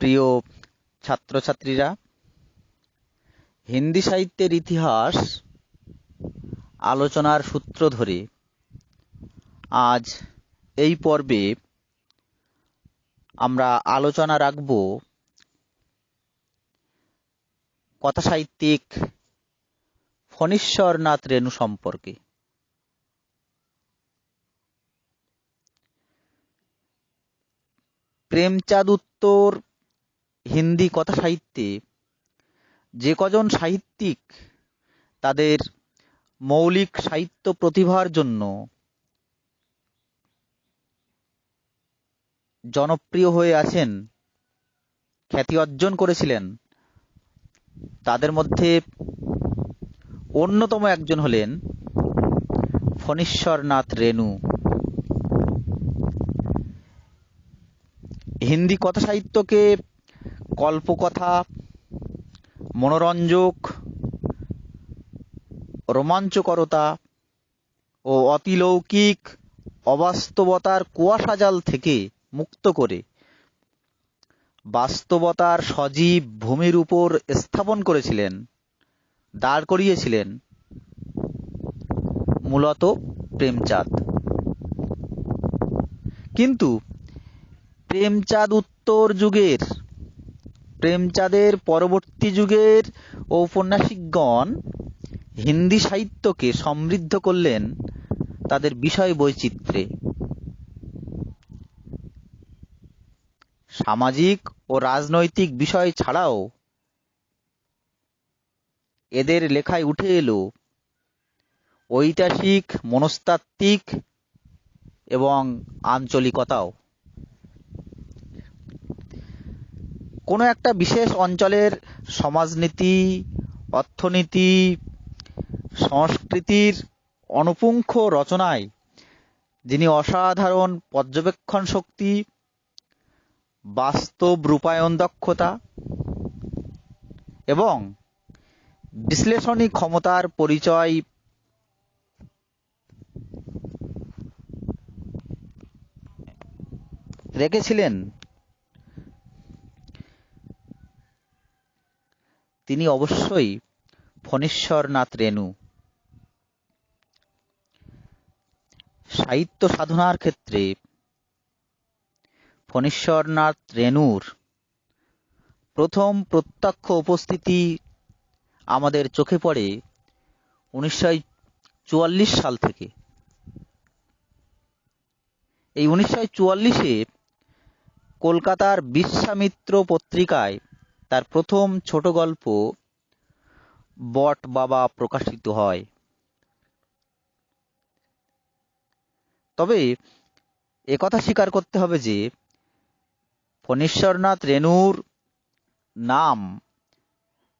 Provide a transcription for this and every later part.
প্রিয় ছাত্রছাত্রীরা, হিন্দি সাহিত্যের ইতিহাস আলোচনার সূত্র ধরে আজ এই পর্বে আমরা আলোচনা রাখব কথাসাহিত্যিক ফণীশ্বরনাথ রেণু সম্পর্কে। প্রেমচাঁদ উত্তর হিন্দি কথা সাহিত্যে যে কজন সাহিত্যিক তাদের মৌলিক সাহিত্য প্রতিভার জন্য জনপ্রিয় হয়ে আছেন, খ্যাতি অর্জন করেছিলেন, তাদের মধ্যে অন্যতম একজন হলেন ফণীশ্বরনাথ রেণু। হিন্দি কথা সাহিত্যকে কল্পকথা মনোরঞ্জক, রোমাঞ্চকরতা ও অতিলৌকিক অবাস্তবতার কুয়াশাজাল থেকে মুক্ত করে বাস্তবতার সজীব ভূমির উপর স্থাপন করেছিলেন, দাঁড় করিয়েছিলেন মূলত প্রেমচাঁদ। কিন্তু প্রেমচাঁদ উত্তর যুগের প্রেমচাঁদের পরবর্তী যুগের ঔপন্যাসিকগণ হিন্দি সাহিত্যকে সমৃদ্ধ করলেন তাদের বিষয় বৈচিত্র্যে। সামাজিক ও রাজনৈতিক বিষয় ছাড়াও এদের লেখায় উঠে এলো ঐতিহাসিক, মনস্তাত্ত্বিক এবং আঞ্চলিকতাও। কোনো একটা বিশেষ অঞ্চলের সমাজনীতি, অর্থনীতি, সংস্কৃতির অনুপুঙ্খ রচনায় যিনি অসাধারণ পর্যবেক্ষণ শক্তি, বাস্তব রূপায়ণ দক্ষতা এবং বিশ্লেষণী ক্ষমতার পরিচয় রেখেছিলেন তিনি অবশ্যই ফণীশ্বরনাথ রেণু। সাহিত্য সাধনার ক্ষেত্রে ফণীশ্বরনাথ রেণুর প্রথম প্রত্যক্ষ উপস্থিতি আমাদের চোখে পড়ে উনিশশো চুয়াল্লিশ সাল থেকে। এই উনিশশো চুয়াল্লিশে কলকাতার বিশ্বামিত্র পত্রিকায় তার প্রথম ছোট গল্প বট বাবা প্রকাশিত হয়। তবে একথা স্বীকার করতে হবে যে, ফণীশ্বরনাথ রেণুর নাম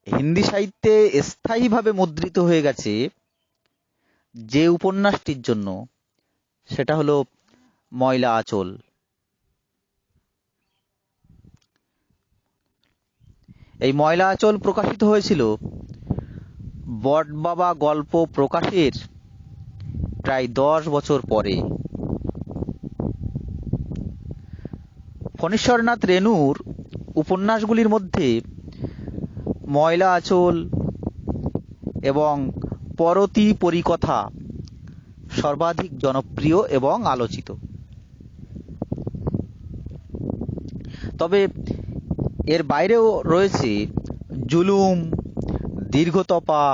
হিন্দি সাহিত্যে স্থায়ীভাবে মুদ্রিত হয়ে গেছে যে উপন্যাসটির জন্য, সেটা হলো ময়লা আঁচল। এই ময়লা আঁচল প্রকাশিত হয়েছিল। বটবাবা গল্প প্রকাশের প্রায় দশ বছর পরে। ফণীশ্বরনাথ রেণুর উপন্যাসগুলির মধ্যে ময়লা আঁচল এবং পরতি পরিকথা সর্বাধিক জনপ্রিয় এবং আলোচিত। তবে এর বাইরেও রয়েছে জুলুম দীর্ঘতপা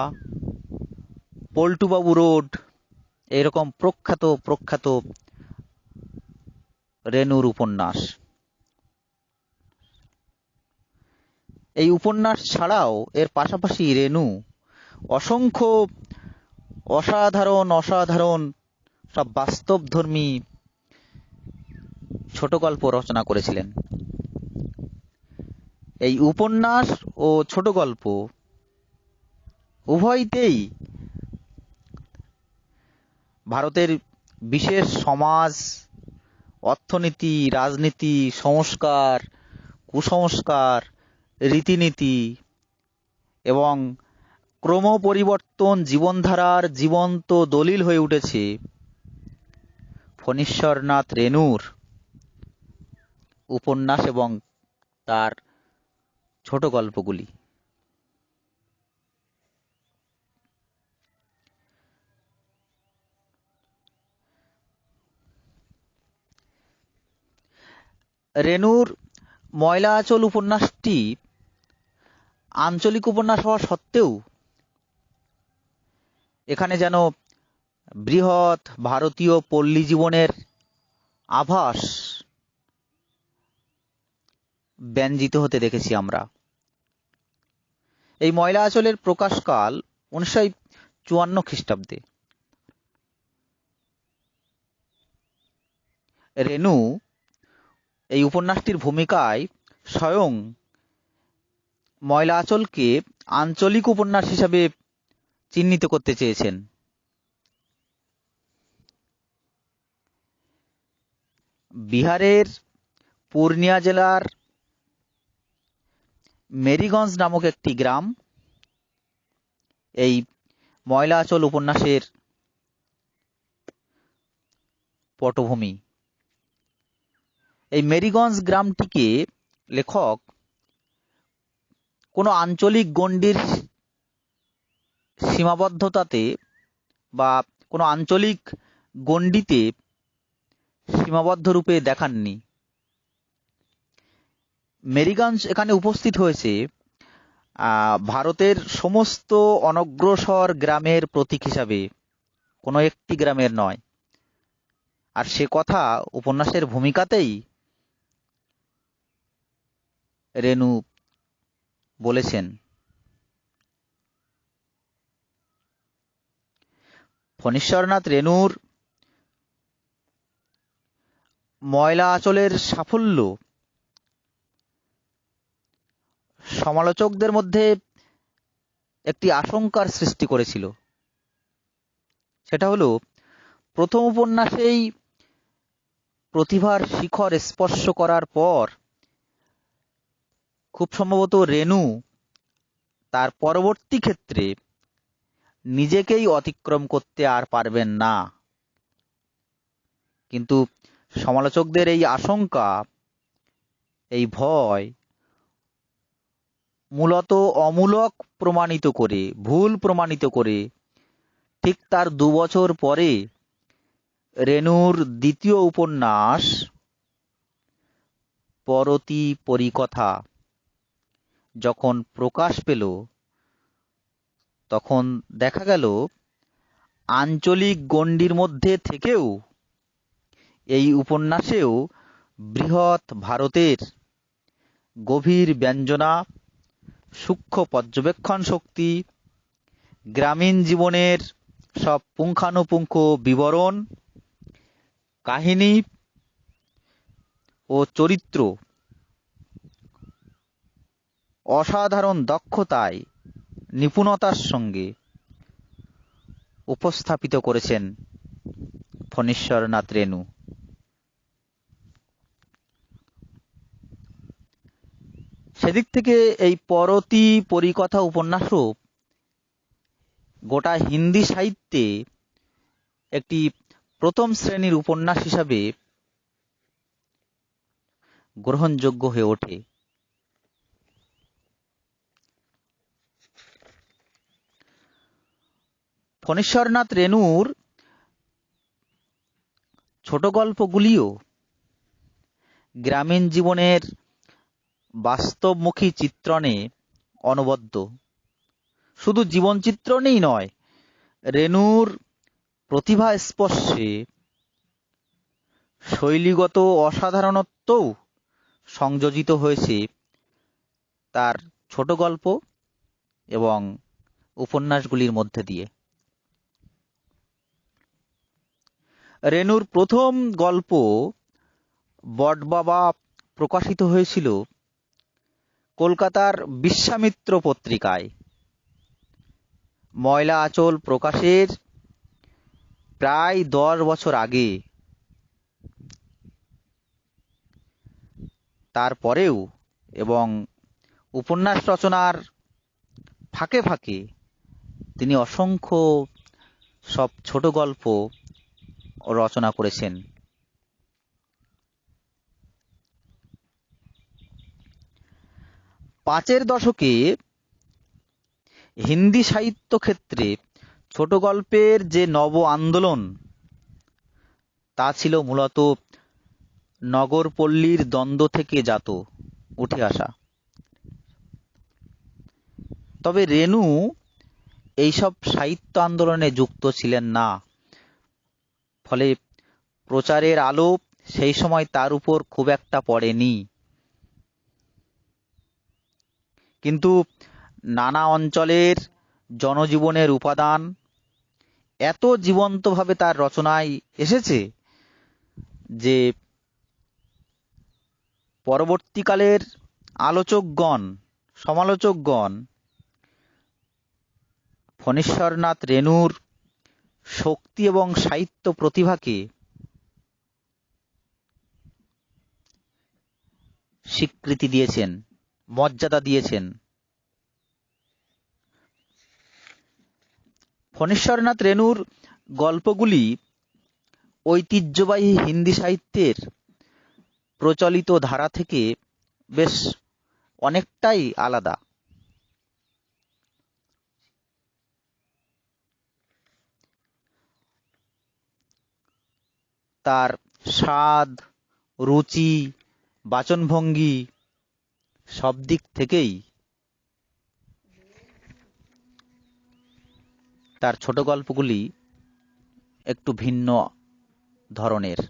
পল্টুবাবু রোড, এরকম প্রখ্যাত প্রখ্যাত রেণুর উপন্যাস। এই উপন্যাস ছাড়াও এর পাশাপাশি রেণু অসংখ্য অসাধারণ অসাধারণ সব বাস্তবধর্মী ছোট গল্প রচনা করেছিলেন। এই উপন্যাস ও ছোট গল্প উভয়তেই ভারতের বিশেষ সমাজ, অর্থনীতি, রাজনীতি, সংস্কার, কুসংস্কার, রীতিনীতি এবং ক্রমপরিবর্তন জীবনধারার জীবন্ত দলিল হয়ে উঠেছে ফণীশ্বরনাথ রেণুর উপন্যাস এবং তার ছোট গল্পগুলি। রেনুর ময়লা আঁচল উপন্যাসটি আঞ্চলিক উপন্যাস হওয়া সত্ত্বেও এখানে যেন বৃহৎ ভারতীয় পল্লী জীবনের আভাস ব্যঞ্জিত হতে দেখেছি আমরা। এই ময়লা আঁচলের প্রকাশকাল উনিশশো চুয়ান্ন খ্রিস্টাব্দে। রেনু এই উপন্যাসটির ভূমিকায় স্বয়ং ময়লা আঁচলকে আঞ্চলিক উপন্যাস হিসাবে চিহ্নিত করতে চেয়েছেন। বিহারের পূর্ণিয়া জেলার মেরিগঞ্জ নামক একটি গ্রাম। এই ময়লা আঁচল উপন্যাসের পটভূমি। এই মেরিগঞ্জ গ্রামটিকে লেখক কোনো আঞ্চলিক গণ্ডির সীমাবদ্ধতাতে বা কোনো আঞ্চলিক গণ্ডিতে সীমাবদ্ধ রূপে দেখাননি। মেরিগঞ্জ এখানে উপস্থিত হয়েছে ভারতের সমস্ত অনগ্রসর গ্রামের প্রতীক হিসাবে। কোনো একটি গ্রামের নয়। আর সে কথা উপন্যাসের ভূমিকাতেই রেনু বলেছেন। ফণীশ্বরনাথ রেনুর ময়লা আঁচলের সাফল্য সমালোচকদের মধ্যে একটি আশঙ্কার সৃষ্টি করেছিল। সেটা হলো, প্রথম উপন্যাসেই প্রতিভার শিখর স্পর্শ করার পর খুব সম্ভবত রেনু তার পরবর্তী ক্ষেত্রে নিজেকেই অতিক্রম করতে আর পারবেন না। কিন্তু সমালোচকদের এই আশঙ্কা, এই ভয় মূলত অমূলক প্রমাণিত করে, ভুল প্রমাণিত করে। ঠিক তার দু বছর পরে রেনুর দ্বিতীয় উপন্যাস পরতি পরিকথা যখন প্রকাশ পেল, তখন দেখা গেল, আঞ্চলিক গণ্ডির মধ্যে থেকেও এই উপন্যাসেও বৃহৎ ভারতের গভীর ব্যঞ্জনা সূক্ষ্ম পর্যবেক্ষণ শক্তি, গ্রামীণ জীবনের সব পুঙ্খানুপুঙ্খ বিবরণ, কাহিনী ও চরিত্র। অসাধারণ দক্ষতায় নিপুণতার সঙ্গে উপস্থাপিত করেছেন ফণীশ্বরনাথ রেণু। সেদিক থেকে এই পরতি পরিকথা উপন্যাসও গোটা হিন্দি সাহিত্যে একটি প্রথম শ্রেণির উপন্যাস হিসাবে গ্রহণযোগ্য হয়ে ওঠে। ফণীশ্বরনাথ রেণুর ছোট গল্পগুলিও গ্রামীণ জীবনের বাস্তবমুখী চিত্রণে অনবদ্য। শুধু জীবন চিত্রণেই নয়, রেণুর প্রতিভা স্পর্শে শৈলীগত অসাধারণত্বও সংযোজিত হয়েছে। তার ছোট গল্প এবং উপন্যাসগুলির মধ্যে দিয়ে। রেনুর প্রথম গল্প বটবাবা প্রকাশিত হয়েছিল কলকাতার বিশ্বামিত্র পত্রিকায়। ময়লা আঁচল প্রকাশের প্রায় দশ বছর আগে। তারপরেও এবং উপন্যাস রচনার ফাঁকে ফাঁকে তিনি অসংখ্য সব ছোট গল্প রচনা করেছেন। পাঁচের দশকে হিন্দি সাহিত্য ক্ষেত্রে ছোট গল্পের যে নব আন্দোলন, তা ছিল মূলত নগরপল্লীর দ্বন্দ্ব থেকে জাত, উঠে আসা। তবে রেণু এইসব সাহিত্য আন্দোলনে যুক্ত ছিলেন না। ফলে প্রচারের আলো সেই সময় তার উপর খুব একটা পড়েনি। কিন্তু নানা অঞ্চলের জনজীবনের উপাদান এত জীবন্তভাবে তার রচনায় এসেছে যে পরবর্তীকালের আলোচকগণ, সমালোচকগণ, ফণীশ্বরনাথ রেণুর শক্তি এবং সাহিত্য প্রতিভাকে স্বীকৃতি দিয়েছেন। মর্যাদা দিয়েছেন। ফণীশ্বরনাথ রেণুর গল্পগুলি ঐতিহ্যবাহী হিন্দি সাহিত্যের প্রচলিত ধারা থেকে বেশ অনেকটাই আলাদা। তার স্বাদ, রুচি, বাচনভঙ্গি সব দিক থেকেই তার ছোট গল্পগুলি একটু ভিন্ন ধরনের।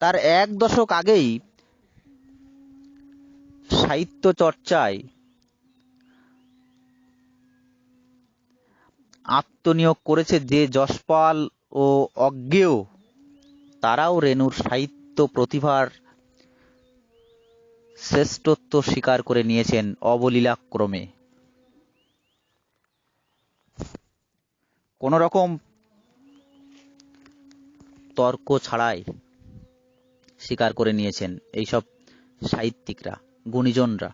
তার এক দশক আগেই সাহিত্য চর্চায় আত্মনিয়োগ করেছে যে যশপাল ও অজ্ঞেয়, তারাও রেণুর সাহিত্য প্রতিভার শ্রেষ্ঠত্ব স্বীকার করে নিয়েছেন অবলীলাক্রমে। কোন রকম তর্ক ছাড়াই স্বীকার করে নিয়েছেন এইসব সাহিত্যিকরা, গুণীজনরা।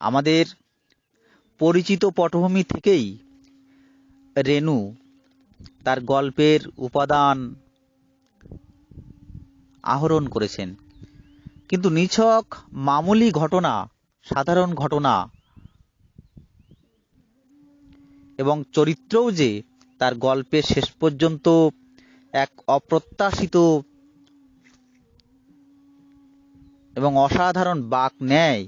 আমাদের পরিচিত পটভূমি থেকেই রেণু তার গল্পের উপাদান আহরণ করেছেন। কিন্তু নিছক মামুলি ঘটনা, সাধারণ ঘটনা এবং চরিত্রও যে তার গল্পের শেষ পর্যন্ত এক অপ্রত্যাশিত এবং অসাধারণ বাক নেয়।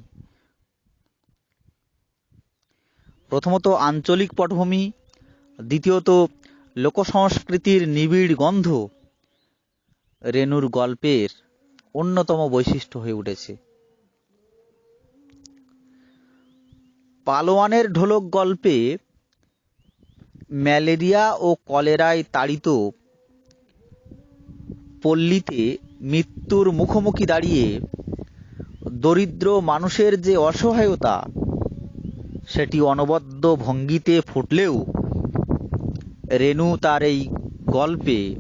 প্রথমত আঞ্চলিক পটভূমি, দ্বিতীয়ত লোকসংস্কৃতির নিবিড় গন্ধ রেণুর গল্পের অন্যতম বৈশিষ্ট্য হয়ে উঠেছে। পালোয়ানের ঢোলক গল্পে ম্যালেরিয়া ও কলেরায় তাড়িত পল্লীতে মৃত্যুর মুখোমুখি দাঁড়িয়ে দরিদ্র মানুষের যে অসহায়তা, সেটি অনবদ্য ভঙ্গিতে ফুটলেও রেণু তার এই গল্পে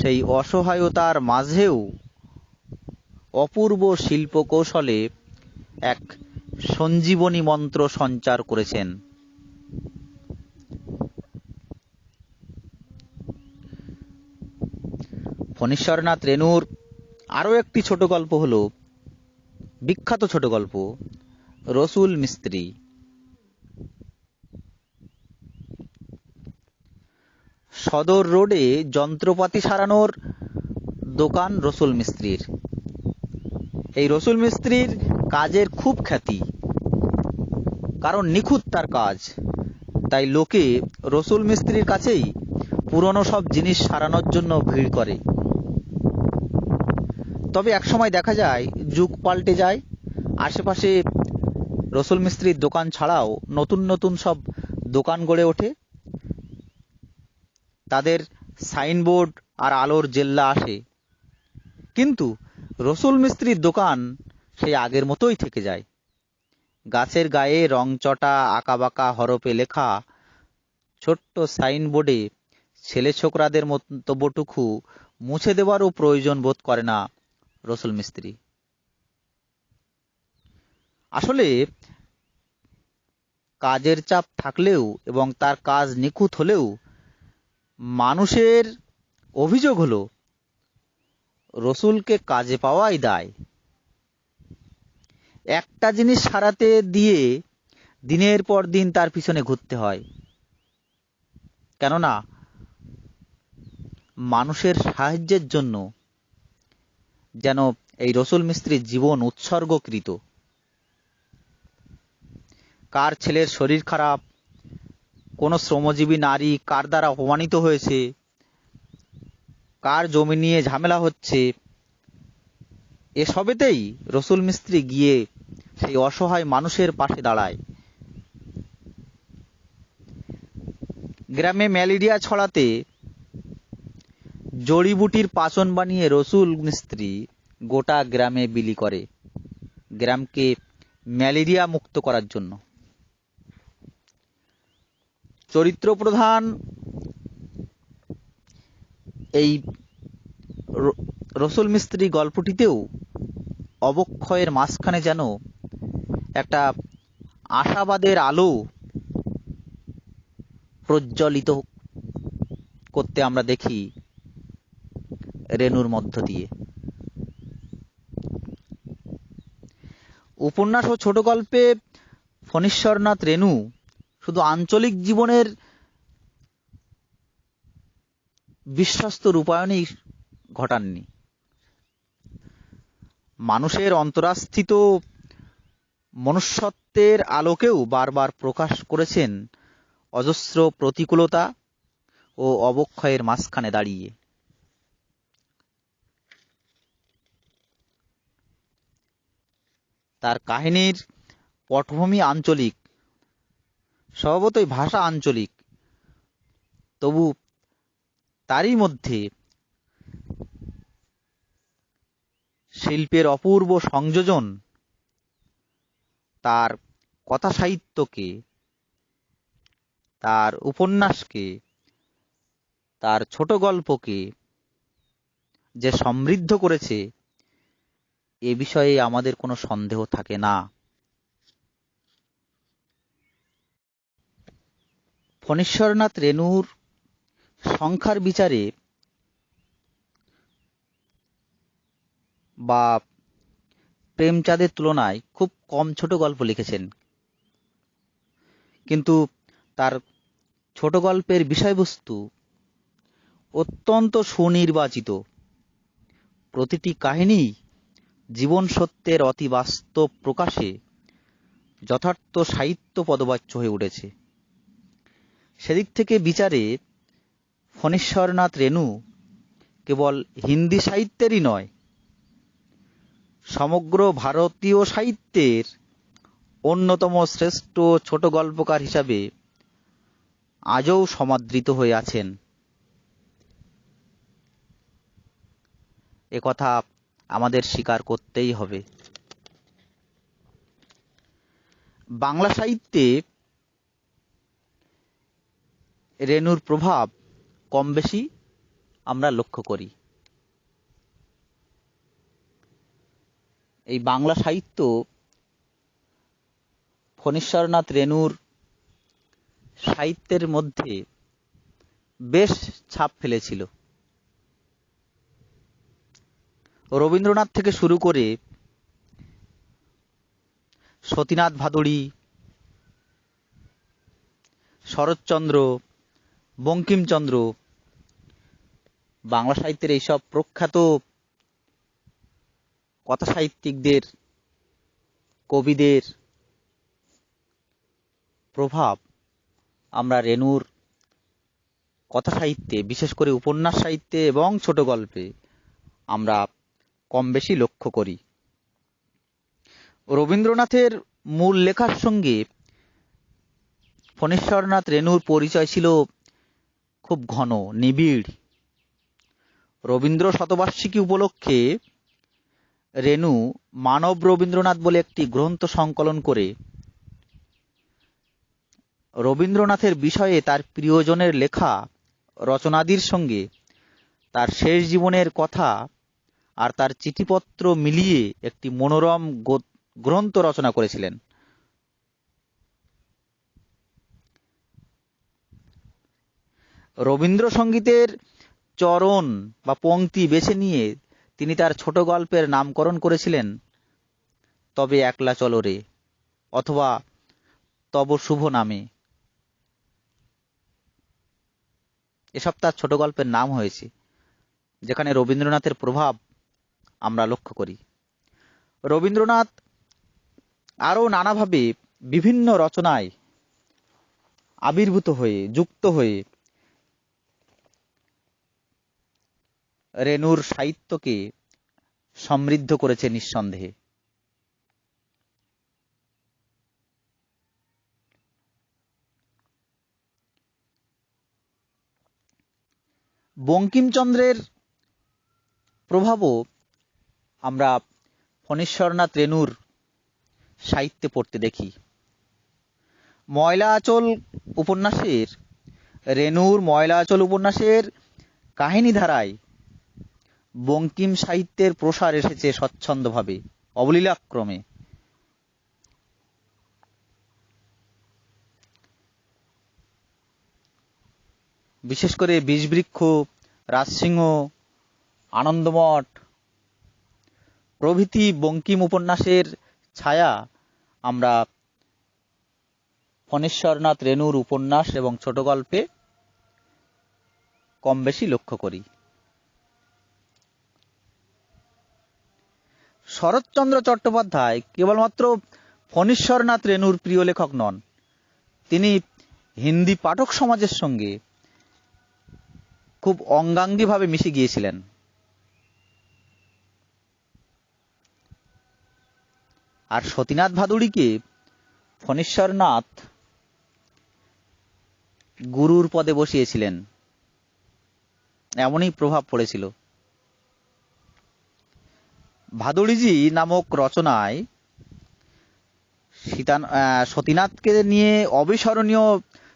সেই অসহায়তার মাঝেও অপূর্ব শিল্পকৌশলে এক সঞ্জীবনী মন্ত্র সঞ্চার করেছেন। ফণীশ্বরনাথ রেণুর আরও একটি ছোট গল্প হল, বিখ্যাত ছোট গল্প, রসুল মিস্ত্রি। সদর রোডে যন্ত্রপাতি সারানোর দোকান রসুল মিস্ত্রির। এই রসুল মিস্ত্রির কাজের খুব খ্যাতি। কারণ নিখুঁত তার কাজ। তাই লোকে রসুল মিস্ত্রির কাছেই পুরনো সব জিনিস সারানোর জন্য ভিড় করে। তবে একসময় দেখা যায়, যুগ পাল্টে যায়। আশেপাশে রসুল মিস্ত্রির দোকান ছাড়াও নতুন নতুন সব দোকান গড়ে ওঠে। তাদের সাইনবোর্ড আর আলোর জেল্লা আসে। কিন্তু রসুল মিস্ত্রির দোকান সেই আগের মতোই থেকে যায়। গাছের গায়ে রংচটা আঁকাবাঁকা হরপে লেখা ছোট্ট সাইনবোর্ডে ছেলে ছোকরাদের মন্তব্যটুকু মুছে দেওয়ারও প্রয়োজন বোধ করে না রসুল মিস্ত্রি। আসলে কাজের চাপ থাকলেও এবং তার কাজ নিখুঁত হলেও মানুষের অভিযোগ হলো, রসুলকে কাজে পাওয়াই দায়। একটা জিনিস সারাতে দিয়ে দিনের পর দিন তার পিছনে ঘুরতে হয়। কেননা, মানুষের সাহায্যের জন্য যেন এই রসুল মিস্ত্রির জীবন উৎসর্গকৃত। কার ছেলের শরীর খারাপ কোনো শ্রমজীবী নারী কার দ্বারা অপমানিত হয়েছে? কার জমি নিয়ে ঝামেলা হচ্ছে? এসবেতেই রসুল মিস্ত্রি গিয়ে সেই অসহায় মানুষের পাশে দাঁড়ায়। গ্রামে ম্যালেরিয়া ছড়াতে জড়িবুটির পাচন বানিয়ে রসুল মিস্ত্রি গোটা গ্রামে বিলি করে। গ্রামকে ম্যালেরিয়া মুক্ত করার জন্য। চরিত্র প্রধান এই রসুল মিস্ত্রি গল্পটিতেও অবক্ষয়ের মাঝখানে যেন একটা আশাবাদের আলো প্রজ্বলিত করতে আমরা দেখি রেণুর মধ্য দিয়ে। উপন্যাস ও ছোট গল্পে ফণীশ্বরনাথ রেণু আঞ্চলিক জীবনের বিশ্বস্ত রূপায়ণই ঘটাননি। মানুষের অন্তরাস্থিত মনুষ্যত্বের আলোকেও বারবার প্রকাশ করেছেন অজস্র প্রতিকূলতা ও অবক্ষয়ের মাঝখানে দাঁড়িয়ে। তার কাহিনীর পটভূমি আঞ্চলিক স্বভাবতই ভাষা আঞ্চলিক। তবু তারই মধ্যে শিল্পের অপূর্ব সংযোজন তার কথা সাহিত্যকে, তার উপন্যাসকে, তার ছোট গল্পকে যে সমৃদ্ধ করেছে, এ বিষয়ে আমাদের কোনো সন্দেহ থাকে না। ফণীশ্বরনাথ রেণুর সংখ্যার বিচারে বা প্রেমচাঁদের তুলনায় খুব কম ছোট গল্প লিখেছেন। কিন্তু তার ছোট গল্পের বিষয়বস্তু অত্যন্ত সুনির্বাচিত। প্রতিটি কাহিনী জীবন সত্যের অতিবাস্তব প্রকাশে যথার্থ সাহিত্য পদবাচ্য হয়ে উঠেছে। সেদিক থেকে বিচারে ফণীশ্বরনাথ রেণু কেবল হিন্দি সাহিত্যেরই নয়, সমগ্র ভারতীয় সাহিত্যের অন্যতম শ্রেষ্ঠ ছোট গল্পকার হিসাবে আজও সমাদৃত হয়ে আছেন। একথা আমাদের স্বীকার করতেই হবে। বাংলা সাহিত্যে রেণুর প্রভাব কম বেশি আমরা লক্ষ্য করি। এই বাংলা সাহিত্য ফণীশ্বরনাথ রেণুর সাহিত্যের মধ্যে বেশ ছাপ ফেলেছিল। রবীন্দ্রনাথ থেকে শুরু করে সতীনাথ ভাদুড়ী, শরৎচন্দ্র বঙ্কিমচন্দ্র। বাংলা সাহিত্যের এইসব প্রখ্যাত কথা সাহিত্যিকদের কবিদের প্রভাব আমরা রেণুর কথা সাহিত্যে বিশেষ করে উপন্যাস সাহিত্যে এবং ছোট গল্পে আমরা কম বেশি লক্ষ্য করি। রবীন্দ্রনাথের মূল লেখার সঙ্গে ফণীশ্বরনাথ রেণুর পরিচয় ছিল খুব ঘন, নিবিড়। রবীন্দ্র শতবার্ষিকী উপলক্ষে রেণু মানব রবীন্দ্রনাথ বলে একটি গ্রন্থ সংকলন করে। রবীন্দ্রনাথের বিষয়ে তার প্রিয়জনের লেখা, রচনাদির সঙ্গে তার শেষ জীবনের কথা আর তার চিঠিপত্র মিলিয়ে একটি মনোরম গ্রন্থ রচনা করেছিলেন। রবীন্দ্রসঙ্গীতের চরণ বা পংক্তি বেছে নিয়ে তিনি তার ছোট গল্পের নামকরণ করেছিলেন, তবে একলা চলো রে অথবা তব শুভ নামে এসব তার ছোট গল্পের নাম হয়েছে, যেখানে রবীন্দ্রনাথের প্রভাব আমরা লক্ষ্য করি। রবীন্দ্রনাথ আরও নানাভাবে বিভিন্ন রচনায় আবির্ভূত হয়ে, যুক্ত হয়ে রেনুর সাহিত্যকে সমৃদ্ধ করেছে নিঃসন্দেহে। বঙ্কিমচন্দ্রের প্রভাবও আমরা ফণীশ্বরনাথ রেনুর সাহিত্যে পড়তে দেখি। ময়লা আঁচল উপন্যাসের রেনুর ময়লা আঁচল উপন্যাসের কাহিনী ধারায় বঙ্কিম সাহিত্যের প্রসার এসেছে স্বচ্ছন্দভাবে, অবলীলাক্রমে। বিশেষ করে বিষবৃক্ষ, রাজসিংহ, আনন্দমঠ, প্রভৃতি বঙ্কিম উপন্যাসের ছায়া আমরা ফণেশ্বরনাথ রেণুর উপন্যাস এবং ছোট গল্পে কম বেশি লক্ষ্য করি। শরৎচন্দ্র চট্টোপাধ্যায় কেবলমাত্র ফণীশ্বরনাথ রেণুর প্রিয় লেখক নন। তিনি হিন্দি পাঠক সমাজের সঙ্গে খুব অঙ্গাঙ্গিভাবে মিশে গিয়েছিলেন। আর সতীনাথ ভাদুড়িকে ফণীশ্বরনাথ গুরুর পদে বসিয়েছিলেন। এমনই প্রভাব পড়েছিল। ভাদুড়িজি নামক রচনায় সীতা সতীনাথকে নিয়ে অবিস্মরণীয়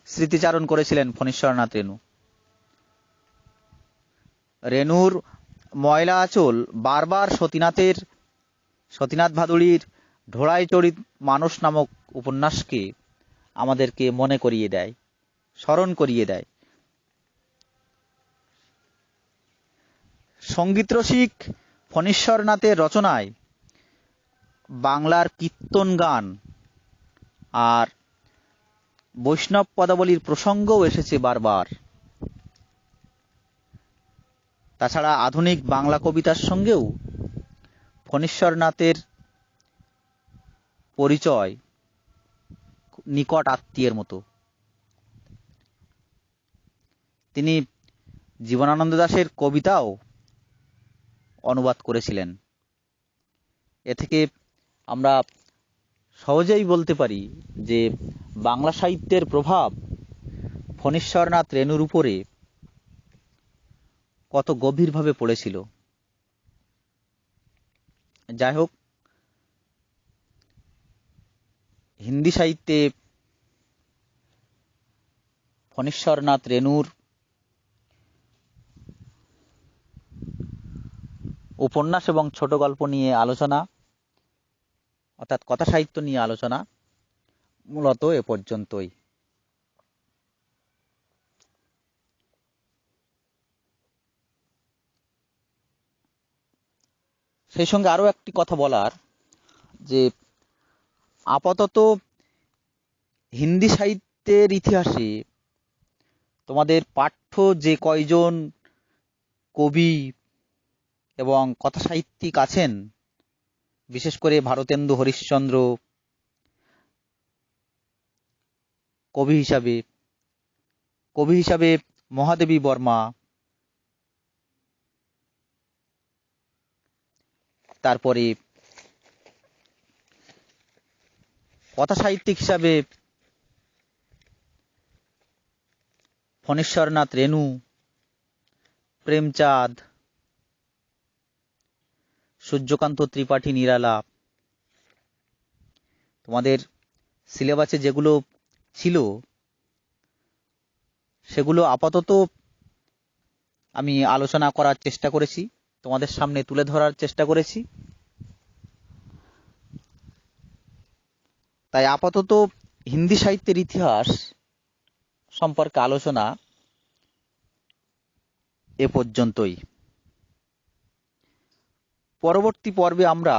স্মৃতিচারণ করেছিলেন ফণীশ্বরনাথ রেণু। রেণুর ময়লা আঁচল বারবার সতীনাথের, সতীনাথ ভাদুড়ির ঢোড়াই চরিত মানুষ নামক উপন্যাসকে আমাদেরকে মনে করিয়ে দেয়, স্মরণ করিয়ে দেয়। সংগীত রসিক ফণীশ্বরনাথের রচনায় বাংলার কীর্তন গান আর বৈষ্ণব পদাবলীর প্রসঙ্গও এসেছে বারবার। তাছাড়া আধুনিক বাংলা কবিতার সঙ্গেও ফণীশ্বরনাথের পরিচয় নিকট আত্মীয়ের মতো। তিনি জীবনানন্দ দাশের কবিতাও অনুবাদ করেছিলেন। এ থেকে আমরা সহজেই বলতে পারি যে বাংলা সাহিত্যের প্রভাব ফণীশ্বরনাথ রেণুর উপরে কত গভীরভাবে পড়েছিল। যাই হোক, হিন্দি সাহিত্যে ফণীশ্বরনাথ রেণুর উপন্যাস এবং ছোট গল্প নিয়ে আলোচনা, অর্থাৎ কথা সাহিত্য নিয়ে আলোচনা, মূলত এ পর্যন্তই। সেই সঙ্গে আরও একটি কথা বলার, যে আপাতত হিন্দি সাহিত্যের ইতিহাসে তোমাদের পাঠ্য যে কয়জন কবি এবং কথা সাহিত্যিক আছেন, বিশেষ করে ভারতেন্দু হরিশ্চন্দ্র কবি হিসাবে। কবি হিসাবে মহাদেবী বর্মা। তারপরে কথা সাহিত্যিক হিসাবে ফণেশ্বরনাথ রেণু, প্রেমচাঁদ সূর্যকান্ত ত্রিপাঠী নিরালা। তোমাদের সিলেবাসে যেগুলো ছিল, সেগুলো আপাতত আমি আলোচনা করার চেষ্টা করেছি, তোমাদের সামনে তুলে ধরার চেষ্টা করেছি। তাই আপাতত হিন্দি সাহিত্যের ইতিহাস সম্পর্কে আলোচনা এ পর্যন্তই। পরবর্তী পর্বে আমরা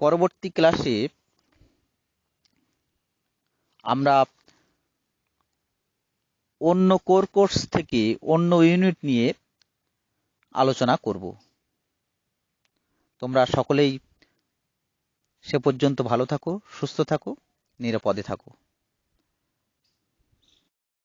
পরবর্তী ক্লাসে আমরা অন্য কোর কোর্স থেকে অন্য ইউনিট নিয়ে আলোচনা করব। তোমরা সকলেই সে পর্যন্ত ভালো থাকো, সুস্থ থাকো, নিরাপদে থাকো।